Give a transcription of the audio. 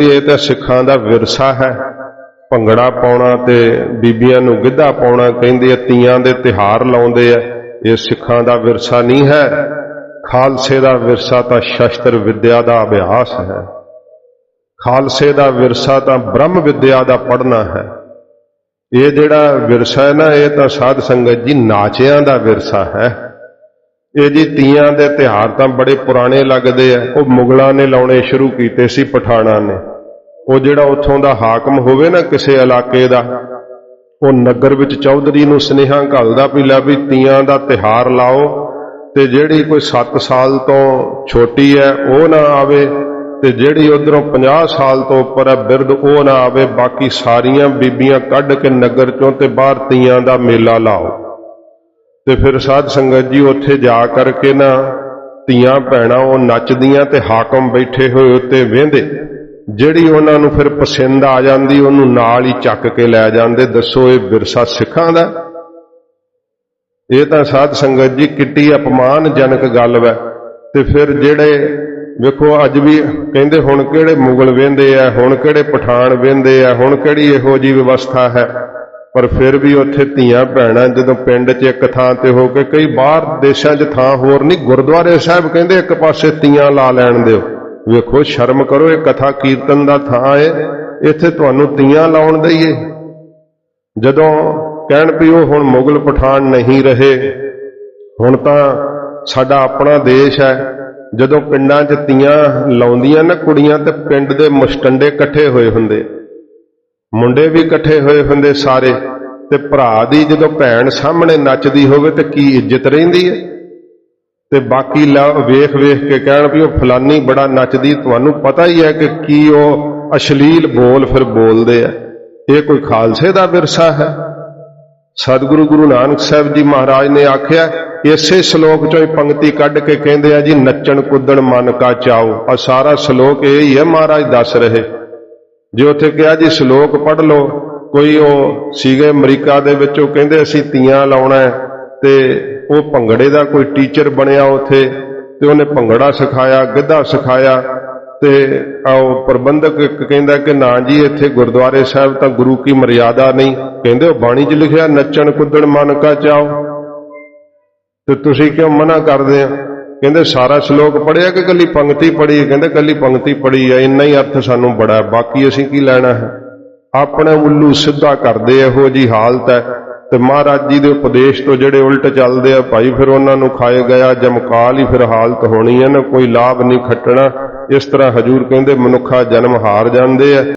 ਇਹ ਤਾਂ ਸਿੱਖਾਂ ਦਾ ਵਿਰਸਾ ਹੈ। ਭੰਗੜਾ ਪਾਉਣਾ ਤੇ ਬੀਬੀਆਂ ਨੂੰ ਗਿੱਧਾ ਪਾਉਣਾ ਕਹਿੰਦੇ ਆ, ਤੀਆਂ ਦੇ ਤਿਹਾਰ ਲਾਉਂਦੇ ਆ। ਇਹ ਸਿੱਖਾਂ ਦਾ ਵਿਰਸਾ ਨਹੀਂ ਹੈ। ਖਾਲਸੇ ਦਾ ਵਿਰਸਾ ਤਾਂ ਸ਼ਸਤਰ ਵਿਦਿਆ ਦਾ ਅਭਿਆਸ ਹੈ। ਖਾਲਸੇ ਦਾ ਵਿਰਸਾ ਤਾਂ ਬ੍ਰਹਮ ਵਿਦਿਆ ਦਾ ਪੜ੍ਹਨਾ ਹੈ। ਇਹ ਜਿਹੜਾ ਵਿਰਸਾ ਹੈ ਨਾ, ਇਹ ਤਾਂ ਸਾਧ ਸੰਗਤ ਜੀ ਨਾਚਿਆਂ ਦਾ ਵਿਰਸਾ ਹੈ। ਇਹ ਜੀ ਤੀਆਂ ਦੇ ਤਿਹਾਰ ਤਾਂ ਬੜੇ ਪੁਰਾਣੇ ਲੱਗਦੇ ਆ। ਉਹ ਮੁਗਲਾਂ ਨੇ ਲਾਉਣੇ ਸ਼ੁਰੂ ਕੀਤੇ ਸੀ, ਪਠਾਣਾ ਨੇ। ਉਹ ਜਿਹੜਾ ਉੱਥੋਂ ਦਾ ਹਾਕਮ ਹੋਵੇ ਨਾ ਕਿਸੇ ਇਲਾਕੇ ਦਾ, ਉਹ ਨਗਰ ਵਿੱਚ ਚੌਧਰੀ ਨੂੰ ਸੁਨੇਹਾ ਘੱਲਦਾ ਵੀ ਲੈ ਵੀ ਤੀਆਂ ਦਾ ਤਿਹਾਰ ਲਾਓ ਤੇ ਜਿਹੜੀ ਕੋਈ 7 ਸਾਲ ਤੋਂ ਛੋਟੀ ਹੈ, ਉਹ ਨਾ ਆਵੇ ਤੇ ਜਿਹੜੀ ਉਧਰੋਂ 50 ਸਾਲ ਤੋਂ ਉੱਪਰ ਹੈ, ਬਿਰਧ, ਉਹ ਨਾ ਆਵੇ। ਬਾਕੀ ਸਾਰੀਆਂ ਬੀਬੀਆਂ ਕੱਢ ਕੇ ਨਗਰ ਚੋਂ ਤੇ ਬਾਹਰ ਤੀਆਂ ਦਾ ਮੇਲਾ ਲਾਓ। ਤੇ ਫਿਰ ਸਾਧ ਸੰਗਤ ਜੀ ਉੱਥੇ ਜਾ ਕਰਕੇ ਨਾ ਧੀਆਂ ਭੈਣਾਂ ਉਹ ਨੱਚਦੀਆਂ ਤੇ ਹਾਕਮ ਬੈਠੇ ਹੋਏ ਉੱਤੇ ਵੇਂਦੇ ਜਿਹੜੀ ਉਹਨਾਂ ਨੂੰ ਫਿਰ ਪਸੰਦ ਆ ਜਾਂਦੀ, ਉਹਨੂੰ ਨਾਲ ਹੀ ਚੱਕ ਕੇ ਲੈ ਜਾਂਦੇ। ਦੱਸੋ ਇਹ ਵਿਰਸਾ ਸਿੱਖਾਂ ਦਾ? ਇਹ ਤਾਂ ਸਾਧ ਸੰਗਤ ਜੀ ਕਿੱਟੀ ਅਪਮਾਨਜਨਕ ਗੱਲ ਵੈ। ਤੇ ਫਿਰ ਜਿਹੜੇ, ਵੇਖੋ ਅੱਜ ਵੀ ਕਹਿੰਦੇ ਹੁਣ ਕਿਹੜੇ ਮੁਗਲ ਵੇਂਦੇ ਆ, ਹੁਣ ਕਿਹੜੇ ਪਠਾਨ ਵੇਂਦੇ ਆ, ਹੁਣ ਕਿਹੜੀ ਇਹੋ ਜੀ ਵਿਵਸਥਾ ਹੈ। ਪਰ ਫਿਰ ਵੀ ਉੱਥੇ ਧੀਆਂ ਭੈਣਾਂ ਜਦੋਂ ਪਿੰਡ 'ਚ ਇੱਕ ਥਾਂ ਤੇ ਹੋ ਕੇ ਕਈ ਬਾਹਰ ਦੇਸ਼ਾਂ 'ਚ ਥਾਂ ਹੋਰ ਨਹੀਂ, ਗੁਰਦੁਆਰੇ ਸਾਹਿਬ ਕਹਿੰਦੇ ਇੱਕ ਪਾਸੇ ਤੀਆਂ ਲਾ ਲੈਣ ਦਿਓ। ਵੇਖੋ, ਸ਼ਰਮ ਕਰੋ, ਇਹ ਕਥਾ ਕੀਰਤਨ ਦਾ ਥਾਂ ਹੈ ਇੱਥੇ ਤੁਹਾਨੂੰ ਤੀਆਂ ਲਾਉਣ ਦਈਏ। ਜਦੋਂ ਕਹਿਣ ਵੀ ਉਹ ਹੁਣ ਮੁਗਲ ਪਠਾਨ ਨਹੀਂ ਰਹੇ, ਹੁਣ ਤਾਂ ਸਾਡਾ ਆਪਣਾ ਦੇਸ਼ ਹੈ। ਜਦੋਂ ਪਿੰਡਾਂ 'ਚ ਤੀਆਂ ਲਾਉਂਦੀਆਂ ਨਾ, ਕੁੜੀਆਂ ਤੇ ਪਿੰਡ ਦੇ ਮੁਸ਼ਟੰਡੇ ਇਕੱਠੇ ਹੋਏ ਹੁੰਦੇ। ਮੁੰਡੇ ਵੀ ਇਕੱਠੇ ਹੋਏ ਹੁੰਦੇ ਸਾਰੇ ਤੇ ਭਰਾ ਦੀ ਜਦੋਂ ਭੈਣ ਸਾਹਮਣੇ ਨੱਚਦੀ ਹੋਵੇ ਤੇ ਕੀ ਇੱਜ਼ਤ ਰਹਿੰਦੀ ਹੈ? ਤੇ ਬਾਕੀ ਲਾ- ਵੇਖ ਵੇਖ ਕੇ ਕਹਿਣ ਵੀ ਉਹ ਫਲਾਨੀ ਬੜਾ ਨੱਚਦੀ, ਤੁਹਾਨੂੰ ਪਤਾ ਹੀ ਹੈ ਕਿ ਕੀ ਉਹ ਅਸ਼ਲੀਲ ਬੋਲ ਫਿਰ ਬੋਲਦੇ ਆ। ਇਹ ਕੋਈ ਖਾਲਸੇ ਦਾ ਵਿਰਸਾ ਹੈ? ਸਤਿਗੁਰੂ ਗੁਰੂ ਨਾਨਕ ਸਾਹਿਬ ਜੀ ਮਹਾਰਾਜ ਨੇ ਆਖਿਆ, ਇਸੇ ਸ਼ਲੋਕ ਚੋਂ ਹੀ ਪੰਕਤੀ ਕੱਢ ਕੇ ਕਹਿੰਦੇ ਆ ਜੀ, ਨੱਚਣ ਕੁੱਦਣ ਮਨ ਕਾ ਚਾਓ ਆ ਸਾਰਾ ਸ਼ਲੋਕ ਇਹ ਹੀ ਹੈ, ਮਹਾਰਾਜ ਦੱਸ ਰਹੇ। ਜੇ ਉੱਥੇ ਕਿਹਾ ਜੀ ਸ਼ਲੋਕ ਪੜ੍ਹ ਲਓ, ਕੋਈ ਉਹ ਸੀਗੇ ਅਮਰੀਕਾ ਦੇ ਵਿੱਚ, ਉਹ ਕਹਿੰਦੇ ਅਸੀਂ ਤੀਆਂ ਲਾਉਣਾ ਤੇ ਉਹ ਭੰਗੜੇ ਦਾ ਕੋਈ ਟੀਚਰ ਬਣਿਆ ਉੱਥੇ ਤੇ ਉਹਨੇ ਭੰਗੜਾ ਸਿਖਾਇਆ, ਗਿੱਧਾ ਸਿਖਾਇਆ ਤੇ ਉਹ ਪ੍ਰਬੰਧਕ ਇੱਕ ਕਹਿੰਦਾ ਕਿ ਨਾ ਜੀ, ਇੱਥੇ ਗੁਰਦੁਆਰੇ ਸਾਹਿਬ ਤਾਂ ਗੁਰੂ ਕੀ ਮਰਿਆਦਾ ਨਹੀਂ। ਕਹਿੰਦੇ ਉਹ ਬਾਣੀ 'ਚ ਲਿਖਿਆ ਨੱਚਣ ਕੁੱਦਣ ਮਨ ਕਾ ਚਾਓ। ਤੇ ਤੁਸੀਂ ਕਿਉਂ ਮਨਾ ਕਰਦੇ ਆ? ਕਹਿੰਦੇ ਸਾਰਾ ਸ਼ਲੋਕ ਪੜਿਆ ਕਿ ਕੱਲੀ ਪੰਕਤੀ ਪੜੀ ਕਹਿੰਦੇ ਕੱਲੀ ਪੰਕਤੀ ਪੜੀ ਆ, ਇੰਨਾ ਹੀ ਅਰਥ ਸਾਨੂੰ ਬੜਾ ਬਾਕੀ ਅਸੀਂ ਕੀ ਲੈਣਾ ਹੈ? ਆਪਣੇ ਉੱਲੂ ਸਿੱਧਾ ਕਰਦੇ ਇਹੋ ਜੀ ਹਾਲਤ ਹੈ। ਤੇ ਮਹਾਰਾਜ ਜੀ ਦੇ ਉਪਦੇਸ਼ ਤੋਂ ਜਿਹੜੇ ਉਲਟ ਚੱਲਦੇ ਆ, ਭਾਈ ਫਿਰ ਉਹਨਾਂ ਨੂੰ ਖਾਏ ਗਿਆ, ਜਮਕਾਲ ਹੀ ਫਿਰ ਹਾਲਤ ਹੋਣੀ ਹੈ ਨਾ, ਕੋਈ ਲਾਭ ਨਹੀਂ ਖੱਟਣਾ। ਇਸ ਤਰ੍ਹਾਂ ਹਜੂਰ ਕਹਿੰਦੇ ਮਨੁੱਖਾ ਜਨਮ ਹਾਰ ਜਾਂਦੇ ਆ।